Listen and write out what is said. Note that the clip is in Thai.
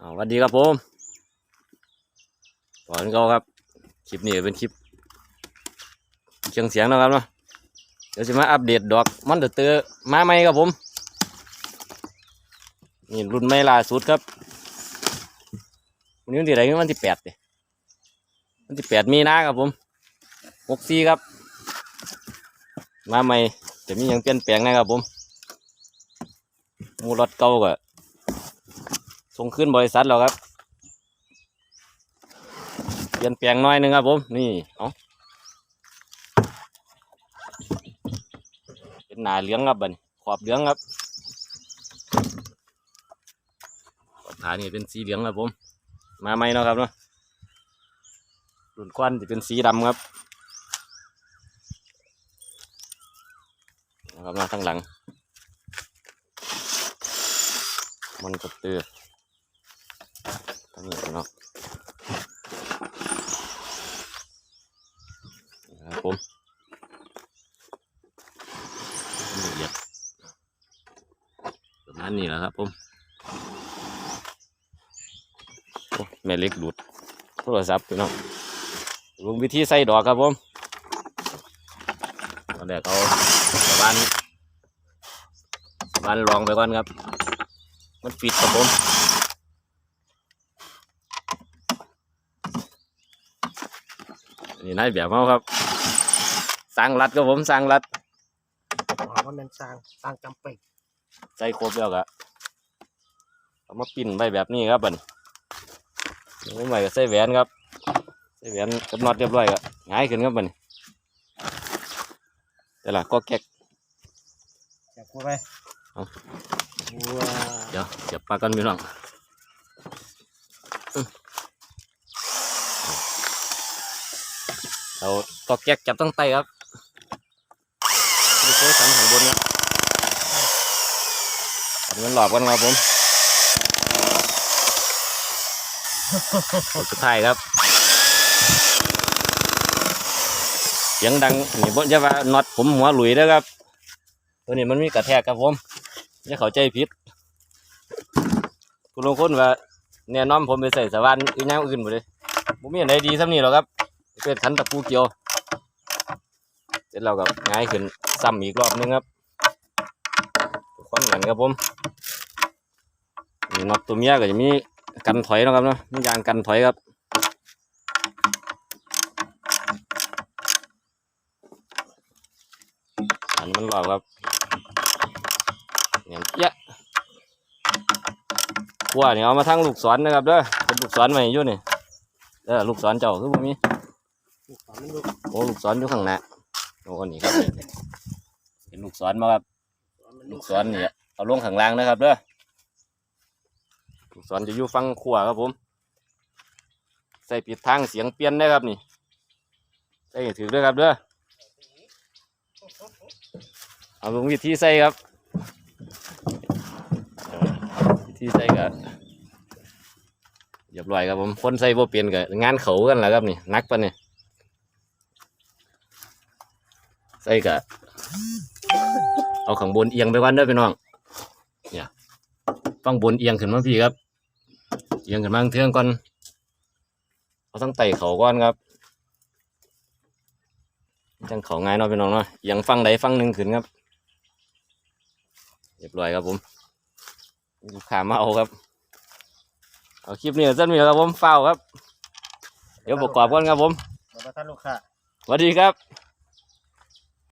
สวัสดีครับผมก่อนเขาครับ คลิปนี้เป็นคลิปเชียงเสียงนะครับเนาะ เดี๋ยวจะมาอัปเดตดอกมอนเตอเตอร์มาใหม่ครับผม นี่รุ่นใหม่ล่าสุดครับ วันนี้วันที่ไหนวันที่แปดดิวันที่แปดมีนาครับผมหกสี่ครับ มาใหม่จะมีอย่างเปลี่ยนแปลงนะครับผมหมูรถเก่าก็ ส่งขึ้นบริษัทแล้วครับเปลี่ยนแปลงน้อยหนึงครับผม นี่เอาเป็นหนาเหลืองครับบันขอบเหลืองครับขอบขานี่เป็นสีเหลืองครับผม มาไหมเนาะครับเนาะรุ่นควันจะเป็นสีดำครับนะครับมาข้างหลัง มันกระเตือ ทั้งนี้เนาะครับผมละเอียดประมาณนี้แหละครับผมโอ้แม่เล็กดูดโทรศัพท์พี่น้องลงวิธีใส่ดอกครับผมตอนแรกเอาสวานสวานลองไปก่อนครับ มันฟิตครับผม นี่นายแบบเขาครับสร้างรัดครับผมสร้างรัดอ๋อมันเป็นสร้างสร้างจำเป็นใส่ครบแล้วก็เอามาปิ้นไว้แบบนี้ครับบัดนไม่ใหม่ก็ใส่แหวนครับใส่แหวนกับน็อตเรียบร้อยก็ง่ายขึ้นครับบัดนแต่ละก็แก๊กจับกูไปเอาว้าเดี๋ยวเดี๋ยวปลากันพี่น้องอื้อ เราตอกแก๊กจับตั้งไตครับไม่เคยสันข้างบนครับอันนี้มันหลอกกันครับผมสุดท้ายครับเสียงดังนี่บ่จะว่าน็อตผมหัวหลุยเด้อครับ ตัวนี้มันมีกระแทกครับผมอย่าเข้าใจผิดคุณลงคนว่าแน่นอนผมไปใส่สว่านอื่นอย่างอื่นหมดเลยผมมีอะไรดีซ้ำนี่หรอกครับ เป็นขันตะปูเกียว เสร็จแล้วก็ง่ายขึ้นซ้ำอีกรอบนึงครับควันหลังครับผมน็อตตัวเมียก็จะมีกันถอยนะครับเนาะมียางกันถอยครับอันมันหลอกครับเนี่ยเยะขั้วนี่เอามาทั้งลูกศรนะครับเด้อเป็นลูกศรใหม่ยู่นี่เด้อลูกศรเจ้าคือบ่มีลูกศรมันลูก โอ้ลูกศรอยู่ข้างหน้าโอ้นี่ครับเป็นลูกศรมาครับลูกศรนี่เอาลงข้างล่างนะครับเด้อลูกศรจะอยู่ฝั่งขั้วครับผม ใส่ปิดทางเสียงเปลี่ยนได้ครับนี่ใส่ถือด้วยครับเด้อเอาลงวิธีใส่ครับวิธีใส่ก็เรียบร้อยครับผมคนใส่โบเปลี่ยนก็งานเขากันแหละครับนี่นักปะเนี่ย ใส่ก็เอาข้างบนเอียงไปก่อนเด้อพี่น้อง เนี่ยฟังบนเอียงขึ้นมาพี่ครับ เอียงขึ้นมาเทื่องก่อน เอาทั้งไต่เขาก่อนครับจังเขาง่ายเนาะพี่น้องเนาะเอียงฟังใดฟังหนึ่งขึ้นครับ เรียบร้อยครับผมลูกค้ามาเอาครับ เอาคลิปนี้สั้นมีครับผมเฝ้าวครับ เดี๋ยวประกอบก่อนครับผมเดี๋ยวมาท่านลูกค้า สวัสดีครับ